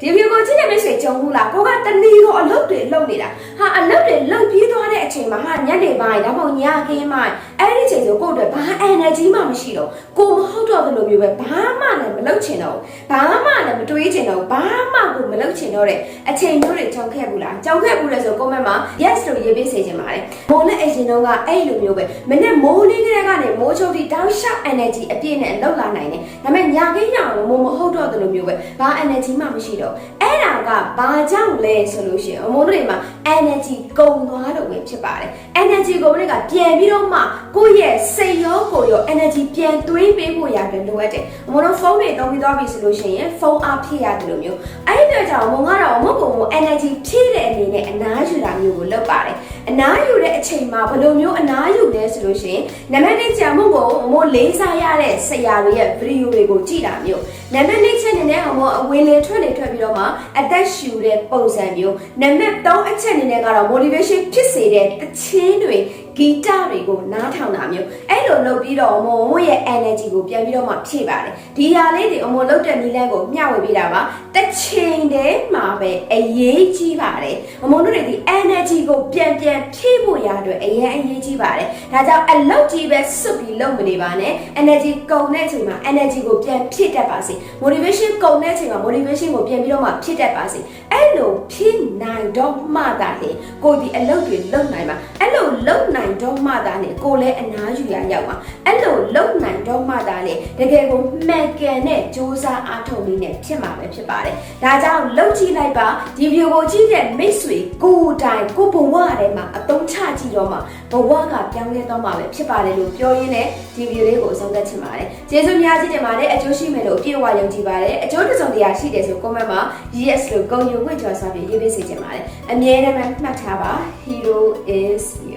ဒီဗီဒီယိုကိုကြည့်တဲ့မိတ်ဆွေကြုံဘူးလားကိုကတဏီကိုအလုပ်တွေလုပ်နေတာဟာအလုပ်တွေလုပ်ပြီးသွားတဲ့အချိန်မှာဟာညနေပိုင်းဒါမှမဟုတ်ညခင်းပိုင်းအဲ့ဒီချိန်ဆိုကိုယ့်အတွက်ဘာ energy မှမရှိတော့ကိုမဟုတ်တော့သလိုမျိုးပဲဘာမှလည်းမလုပ်ချင်တော့ဘာမှလည်းမတွေးချင်တော့ဘာမှကိုမလုပ်ချင်တော့တဲ့အချိန်မျိုးတွေကြောက်ခဲ့ဘူးလားကြောက်ခဲ့ဘူးလဲဆို comment မှာ yes လို့ရေးပေးစေချင်ပါတယ်မိုးနဲ့အရင်တော့ကအဲ့လိုမျိုးပဲမနေ့မိုးလေးကလေးကနေမိုးချုပ်ပြီးတောင်းရှောက် energy အပြည့်နဲ့လောက်လာနိုင်တယ်ဒါပေမဲ့ညခင်းညအောင်မိုးမဟုတ်တော့သလိုမျိုးပဲဘာ energy မှမရှိတော့အဲ့ဒါကဘာကြောင့်လဲဆိုလို့ရှိရင်အမိုးတို့တွေမှာ energy ကုန်သွားလို့ပဲဖြစ်ပါတယ် energy ကိုဘယ်ကပြန်ပြီးတော့မှကိုယ့်ရဲ့စိတ်ရောကိုယ်ရော energy ပြန်သွင်းပေးဖို့ရတယ်လိုအပ်တယ်အမိုးတို့ဖုန်းတွေသုံးပြီးသွားပြီဆိုလို့ရှိရင်ဖုန်းအားဖြည့်ရတယ်လို့မျိုးအဲ့ဒီအတွက်ကြောင့်အမိုးကတော့အမိုးကို energy ဖြည့် တဲ့အနေနဲ့အနားယူတာမျိုးကိုလုပ်ပါတယ်အနားယူတဲ့အချိန်မှာဘယ်လိုမျိုးအနားယူလဲဆိုလို့ရှိရင်နံပါတ်1ကြာမှုကိုအမိုးလေးစားရတဲ့ဆရာတွေရဲ့ video တွေကိုကြည့်တာမျိုးနံပါတ်2ချက်အနေနဲ့အမိုးအဝင်လေထွက်လေထွက်ပြီးတော့မှအသက်ရှူတဲ့ပုံစံမျိုးနံပါတ်3အချက်အနေနဲ့ကတော့ motivation ဖြစ်စေတဲ့တခြင်းတွေ ဂီတတွေကိုနားထောင်တာမျိုးအဲ့လိုလုပ်ပြီးတော့အမို့ရဲ့ energy ကိုပြန်ပြီးတော့မှဖြည့်ပါတယ်ဒီဟာလေးတွေအမို့လုပ်တဲ့နည်းလမ်းကိုမျှဝေပေးတာပါတစ်ချိန်တည်းမှာပဲအရေးကြီးပါတယ်အမို့တို့တွေဒီ energy ကိုပြန်ပြန်ဖြည့်ဖို့ရအတွက်အရင်အရေးကြီးပါတယ်ဒါကြောင့်အလုပ်ကြီးပဲစွတ်ပြီးလုပ်မနေပါနဲ့ energy ကုန်တဲ့အချိန်မှာ energy ကိုပြန်ဖြည့်တတ်ပါစေ motivation ကုန်တဲ့အချိန်မှာ motivation ကိုပြန်ပြီးတော့မှဖြည့်တတ်ပါစေအဲ့လိုဖြည့်နိုင်တော့မှသာလေကိုဒီအလုပ်တွေလုပ်နိုင်မှာအဲ့ လိုလုပ်နိုင်တော့မှသာလေကိုလည်းအနားယူရရောက်မှာအဲ့လိုလုပ်နိုင်တော့မှသာလေတကယ်ကိုမှန်ကန်တဲ့စူးစမ်းအားထုတ်နည်းနဲ့ဖြစ်မှာပဲဖြစ်ပါတယ်ဒါကြောင့်လုပ်ကြည့်လိုက်ပါဒီဗီဒီယိုကိုကြည့်တဲ့မိတ်ဆွေကိုယ်တိုင်ကိုဘဝထဲမှာအသုံးချကြည့်တော့မှဘဝကပြောင်းလဲတော့မှာပဲဖြစ်ပါတယ်လို့ပြောရင်းနဲ့ဒီဗီဒီယိုလေးကိုအဆုံးသတ်ချင်ပါတယ်ကျေးဇူးများကြီးတင်ပါတယ်အကျိုးရှိမယ်လို့အပြည့်အဝယုံကြည်ပါတယ်အကျိုးတစ်စုံတရာရှိတယ်ဆို comment မှာ yes လို့ဂုဏ်ယူဝင့်ကြွားစွာဖြင့်ရေးပေးစေချင်ပါတယ်အမြဲတမ်းမှတ်ထားပါ hero is you